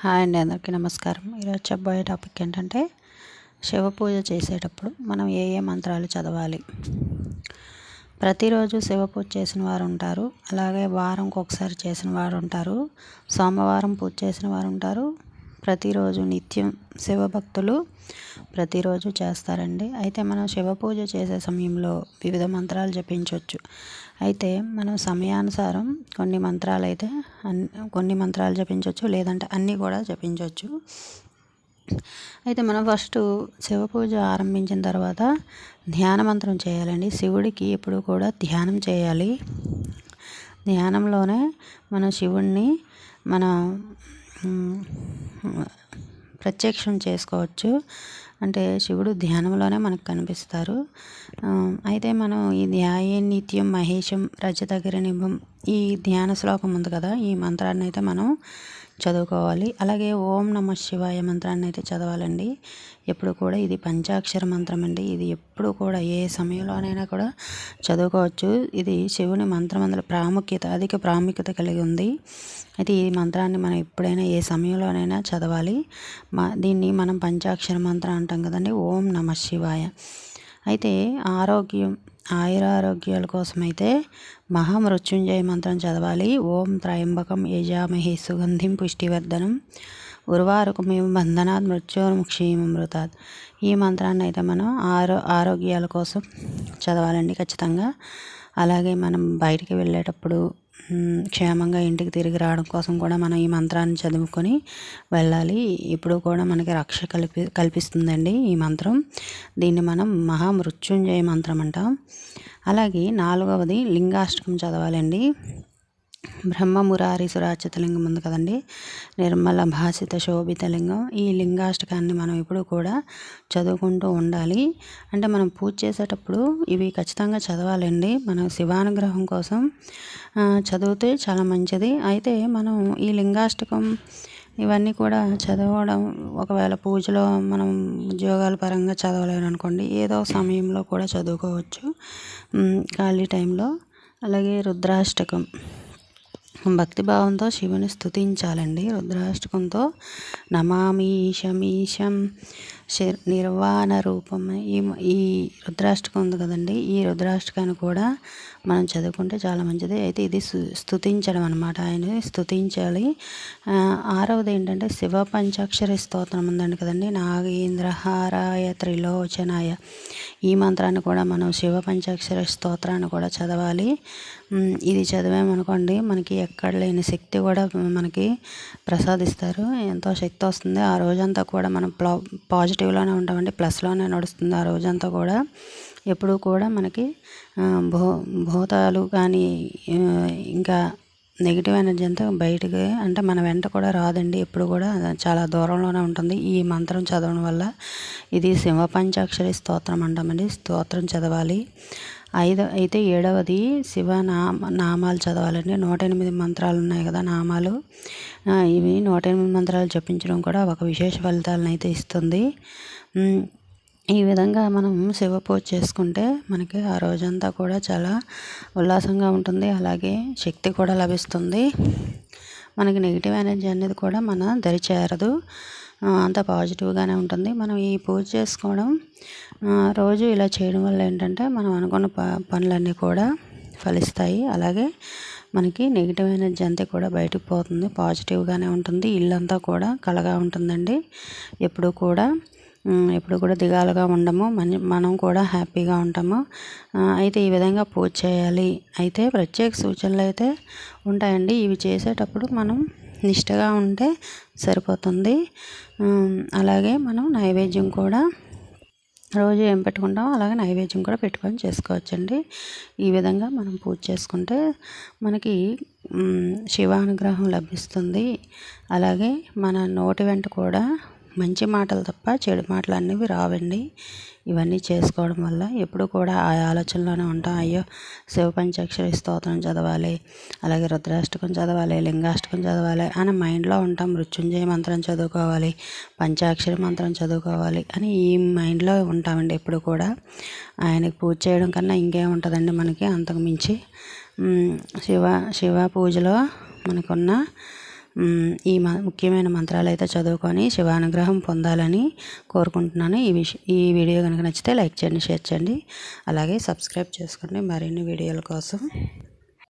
Hi అండి అందరికీ నమస్కారం. ఈరోజు చెప్పబోయే టాపిక్ ఏంటంటే శివ పూజ చేసేటప్పుడు మనం ఏ ఏ మంత్రాలు చదవాలి? ప్రతిరోజు శివ పూజ చేసిన వారు ఉంటారు. అలాగే వారంకి ఒకసారి చేసిన వారు ఉంటారు. సోమవారం పూజ చేసిన వారు ఉంటారు. ప్రతిరోజు నిత్యం శివభక్తులు ప్రతిరోజు చేస్తారండి. అయితే మనం శివ పూజ చేసే సమయంలో వివిధ మంత్రాలు జపించవచ్చు. అయితే మనం సమయానుసారం కొన్ని మంత్రాలు అయితే కొన్ని మంత్రాలు జపించవచ్చు లేదంటే అన్నీ కూడా జపించవచ్చు అయితే మనం ఫస్ట్ శివ పూజ ఆరంభించిన తర్వాత ధ్యాన మంత్రం చేయాలండి. శివుడికి ఎప్పుడు కూడా ధ్యానం చేయాలి. ధ్యానంలోనే మన శివుణ్ణి మన ప్రత్యక్షం చేసుకోవచ్చు. అంటే శివుడు ధ్యానంలోనే మనకు కనిపిస్తారు. అయితే మనం ఈ ధ్యాయ నిత్యం మహేశం రజతగిరినిభం ఈ ధ్యాన శ్లోకం ఉంది కదా ఈ మంత్రాన్ని అయితే మనం చదువుకోవాలి. అలాగే ఓం నమ శివాయ మంత్రాన్ని అయితే చదవాలండి. ఎప్పుడు కూడా ఇది పంచాక్షర మంత్రం అండి. ఇది ఎప్పుడు కూడా ఏ సమయంలోనైనా కూడా చదువుకోవచ్చు. ఇది శివుని మంత్రం అందులో ప్రాముఖ్యత అధిక ప్రాముఖ్యత కలిగి ఉంది. అయితే ఈ మంత్రాన్ని మనం ఎప్పుడైనా ఏ సమయంలోనైనా చదవాలి. మా దీన్ని మనం పంచాక్షర మంత్రం అంటాం కదండి ఓం నమ శివాయ. అయితే ఆరోగ్యం ఆయురారోగ్యాల కోసమైతే మహామృత్యుంజయ మంత్రం చదవాలి. ఓం త్రయంబకం యజామహి సుగంధిం పుష్టివర్ధనం. మేము బంధనాత్ మృత్యోర్ముక్షీమృతాత్ ఈ మంత్రాన్ని అయితే మనం ఆరో ఆరోగ్యాల కోసం చదవాలండి ఖచ్చితంగా. అలాగే మనం బయటికి వెళ్ళేటప్పుడు క్షేమంగా ఇంటికి తిరిగి రావడం కోసం కూడా మనం ఈ మంత్రాన్ని చదువుకొని వెళ్ళాలి. ఇప్పుడు కూడా మనకి రక్ష కల్పి కల్పిస్తుందండి ఈ మంత్రం. దీన్ని మనం మహామృత్యుంజయ మంత్రం అంటాం. అలాగే నాలుగవది లింగాష్టకం చదవాలండి. బ్రహ్మమురారి సురాచితలింగం ఉంది కదండి. నిర్మల భాషిత శోభిత లింగం ఈ లింగాష్టకాన్ని మనం ఇప్పుడు కూడా చదువుకుంటూ ఉండాలి. అంటే మనం పూజ చేసేటప్పుడు ఇవి ఖచ్చితంగా చదవాలండి. మన శివానుగ్రహం కోసం చదివితే చాలా మంచిది. అయితే మనం ఈ లింగాష్టకం ఇవన్నీ కూడా చదవడం ఒకవేళ పూజలో మనం ఉద్యోగాల పరంగా చదవలేను అనుకోండి ఏదో సమయంలో కూడా చదువుకోవచ్చు. ఖాళీ టైంలో. అలాగే రుద్రాష్టకం. భక్తి భావంతో శివుని స్థుతించాలండి రుద్రాష్టకంతో నమామీశమీశం నిర్వాణ రూపం. ఈ ఈ రుద్రాష్టకం ఉంది కదండి. ఈ రుద్రాష్టకాన్ని కూడా మనం చదువుకుంటే చాలా మంచిది. అయితే ఇది స్థుతించడం అనమాట ఆయన స్థుతించాలి ఆరవది ఏంటంటే శివ పంచాక్షరి స్తోత్రం ఉందండి కదండి. నాగేంద్రహారాయ త్రిలోచనాయ. ఈ మంత్రాన్ని కూడా మనం శివ పంచాక్షర స్తోత్రాన్ని కూడా చదవాలి. ఇది చదివామనుకోండి మనకి ఎక్కడ లేని శక్తి కూడా మనకి ప్రసాదిస్తారు. ఎంతో శక్తి వస్తుంది. ఆ రోజంతా కూడా మనం పాజిటివ్లోనే ఉంటామండి. ప్లస్లోనే నడుస్తుంది ఆ రోజంతా కూడా. ఎప్పుడూ కూడా మనకి భూ భూతాలు కానీ ఇంకా నెగిటివ్ ఎనర్జీ అంతా బయటకి అంటే మన వెంట కూడా రాదండి. ఎప్పుడు కూడా చాలా దూరంలోనే ఉంటుంది. ఈ మంత్రం చదవడం వల్ల ఇది సింహ పంచాక్షరి స్తోత్రం అంటామండి. స్తోత్రం చదవాలి. ఐదు అయితే ఏడవది శివ నామ నామాలు చదవాలండి. నూట ఎనిమిది మంత్రాలు ఉన్నాయి కదా నామాలు. ఇవి నూట ఎనిమిది మంత్రాలు జపించడం కూడా ఒక విశేష ఫలితాలను అయితే ఇస్తుంది. ఈ విధంగా మనం శివ పూజ చేసుకుంటే మనకి ఆ రోజంతా కూడా చాలా ఉల్లాసంగా ఉంటుంది. అలాగే శక్తి కూడా లభిస్తుంది. మనకి నెగిటివ్ ఎనర్జీ అనేది కూడా మన దరి చేరదు అంత పాజిటివ్గానే ఉంటుంది. మనం ఈ పూజ చేసుకోవడం రోజు ఇలా చేయడం వల్ల ఏంటంటే మనం అనుకున్న ప పనులన్నీ కూడా ఫలిస్తాయి. అలాగే మనకి నెగిటివ్ ఎనర్జీ అంతా కూడా బయటకు పోతుంది. పాజిటివ్గానే ఉంటుంది. ఇల్లంతా కూడా కలగా ఉంటుందండి. ఎప్పుడు కూడా ఎప్పుడు కూడా దిగాలుగా ఉండము. మన మనం కూడా హ్యాపీగా ఉంటాము. అయితే ఈ విధంగా పూజ చేయాలి. అయితే ప్రత్యేక సూచనలు అయితే ఉంటాయండి. ఇవి చేసేటప్పుడు మనం నిష్టగా ఉంటే సరిపోతుంది. అలాగే మనం నైవేద్యం కూడా రోజు ఏం పెట్టుకుంటామో అలాగే నైవేద్యం కూడా పెట్టుకొని చేసుకోవచ్చండి. ఈ విధంగా మనం పూజ చేసుకుంటే మనకి శివానుగ్రహం లభిస్తుంది. అలాగే మన నోటి వెంట కూడా మంచి మాటలు తప్ప చెడు మాటలు అనేవి రావండి. ఇవన్నీ చేసుకోవడం వల్ల ఎప్పుడు కూడా ఆ ఆలోచనలోనే ఉంటాం. అయ్యో శివ పంచాక్షరి స్తోత్రం చదవాలి అలాగే రుద్రాష్టకం చదవాలి లింగాష్టకం చదవాలి అని మైండ్లో ఉంటాం. మృత్యుంజయ మంత్రం చదువుకోవాలి పంచాక్షరి మంత్రం చదువుకోవాలి అని ఈ మైండ్లో ఉంటామండి ఎప్పుడు కూడా. ఆయనకి పూజ చేయడం కన్నా ఇంకేముంటుందండి మనకి అంతకు మించి. శివ శివ పూజలో మనకున్న ఈ మ ముఖ్యమైన మంత్రాలు అయితే చదువుకొని శివానుగ్రహం పొందాలని కోరుకుంటున్నాను. ఈ విష ఈ వీడియో కనుక నచ్చితే లైక్ చేయండి షేర్ చేయండి. అలాగే సబ్స్క్రైబ్ చేసుకోండి. మరిన్ని వీడియోల కోసం